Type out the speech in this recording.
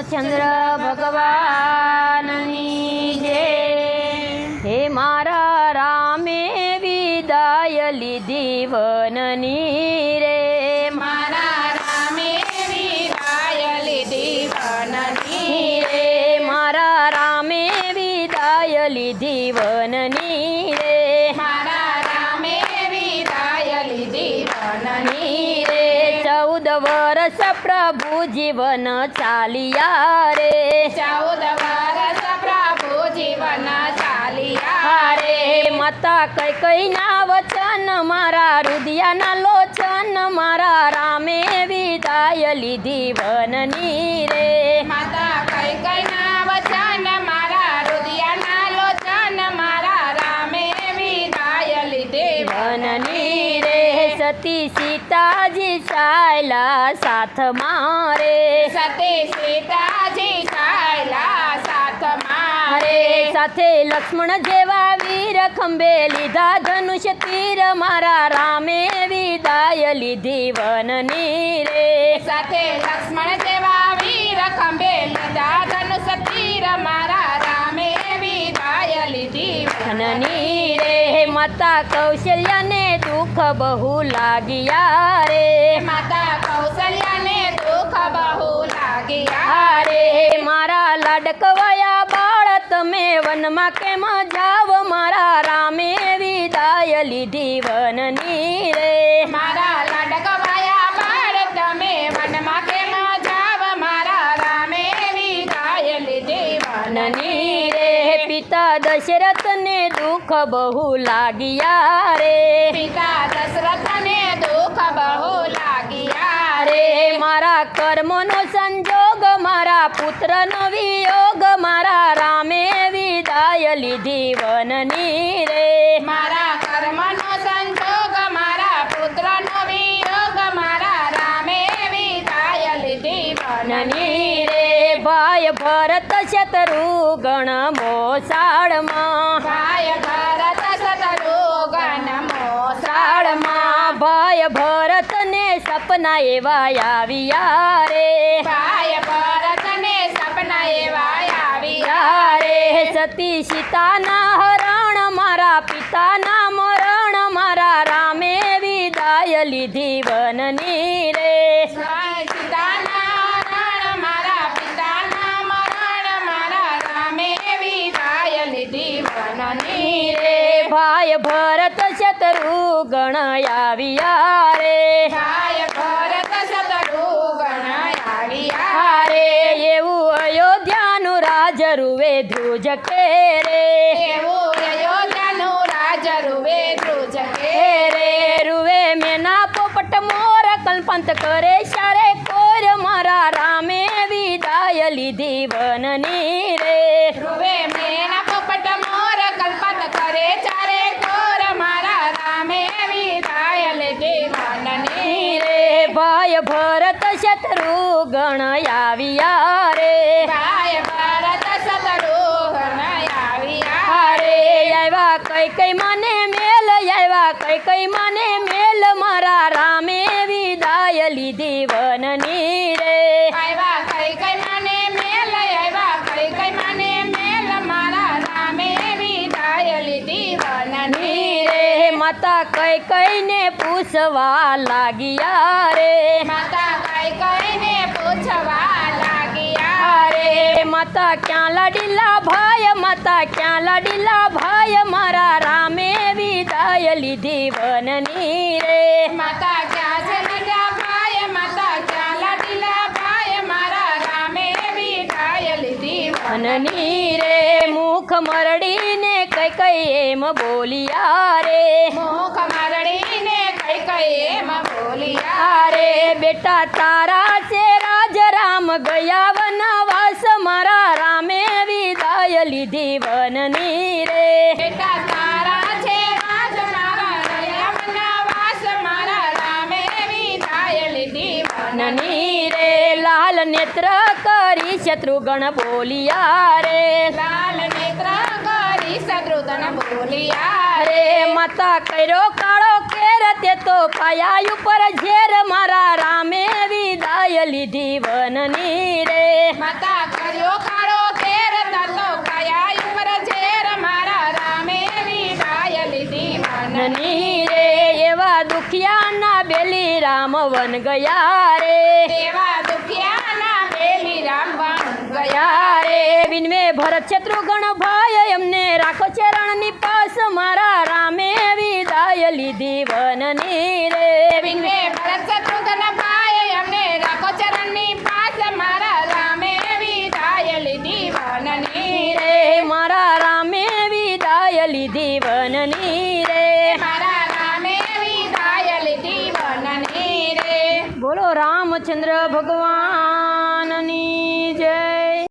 રામચંદ્ર ભગવાનની જય. હે મારા રામે વિદાય લીધી વનની રે. મારા રામે વિદાય લીધી વનની રે. મારા રામે વિદાય લીધી પ્રભુ જીવન ચાલિયા રે. ચૌદ વર્ષ પ્રભુ જીવન ચાલિયા રે. માતા કઈ કઈ ના વચન મારા રુદિયાના લોચન મારા રામે વિદાય લીધી વનની રે. સતી સીતાજી ચાયલા સાથ મારે સતી સીતાજી ચાલ્યા સાથ મારે મારે સાથે લક્ષ્મણ જેવા વીર ખંભે લીધા ધનુષ તીર મારા રામે વિદાય લીધી વનની રે. સાથે લક્ષ્મણ જેવા વીર ખંભે લીધા ધનુષ તીર મારા રામે વિદાય લીધી વનની રે. માતા કૌશલ્યાને દુઃખ બહુ લાગ્યા રે. માતા કૌશલ્યાને દુઃખ બહુ લાગ્યા રે. મારા લાડકવાયા બાળ તમે વનમાં કેમ જાવ મારા રામે વિદાય લીધી વનની રે. પિતા દશરથને દુઃખ બહુ લાગ્યા રે. પિતા દશરથને દુઃખ બહુ લાગ્યા રે. મારા કર્મનો સંજોગ મારા પુત્રનો વિયોગ મારા રામે વિદાય લીધી વનની રે. મારા કર્મનો સંજોગ મારા પુત્રનો વિયોગ મારા રામે વિદાય લીધી વનની રે. ભાઈ ભરત શત્રુગણ મોસાળમાં. ભાય ભરત સાળમાં ભાઈ ભરતને સપના એવા આવ્યા રે. ભાય ભરતને સપના એવા આવ્યા યારે સતી સીતાના હરણ મારા પિતાના મરણ મારા રામે વિદાય લીધી વનની રે. ભાઈ ભરત શત્રુ આવ્યા રે. ભાય ભરત શત્રુઘ્ન આવ્યા હારે એવું અયોધ્યાનું રાજ રૂવે ધ્રુજ કે રે એવું અયોધ્યાનું રાજ રૂવે ધ્રુજ કે રે રૂવે મેના પોપટ મોર કલ્પંત કરે શારે ભાઈ ભરત શત્રુગણ આવ્યા રે. ભાય ભરત શત્રુ આવ્યા રે. આવ્યા કઈ કઈ મને મેલ આવ્યા કઈ કઈ મને મેલ. મારા રામે વિદાય લીધી વનની રે. આવ્યા કઈ કઈ મને મેલ આવ્યા કઈ કઈ મને મેલ. મારા રામે વિદાય લીધી વનની રે. માતા કઈ કઈને પૂછવા લાગ્યા માતા ક્યાં લાડીલા ભાઈ માતા ક્યાં લાડીલા ભાઈ મારા રામે વિદાય લીધી વનની રે. માતા ક્યાં છે ભાઈ માતા ક્યાં લાડીલા ભાઈ મારા રામે વિદાય લીધી વનની રે. મુખ મરડીને કઈ કઈ એમ બોલિયા રે. મુખ મરડીને કઈ કઈ એમ બોલિયા રે બેટા તારા છે રાજ રામ ગયા વનવાસ મારા રામે વિદાય લીધી વનની રે. બેટા તારા છે વનની રે. લાલ નેત્ર કરી શત્રુગણ બોલિયા રે. લાલ નેત્ર કરી શત્રુઘ્ન બોલિયા રે. માતા કર્યો કાળો કેર તે તો પાયા ઉપર ઝેર. મારા રામે વિદાય લીધી વનની રે. માતા વન ગયા રે. ગયા રે. વિનમે ભરત શત્રુઘ્ન ભય એમને રાખો છે રણની પાસ. મારા રામે વિદાય લીધી વનની રે. વિનમે ભરત લીધી વનની રે. મારા રામે વિદાય લીધી વનની રે. બોલો રામચંદ્ર ભગવાન.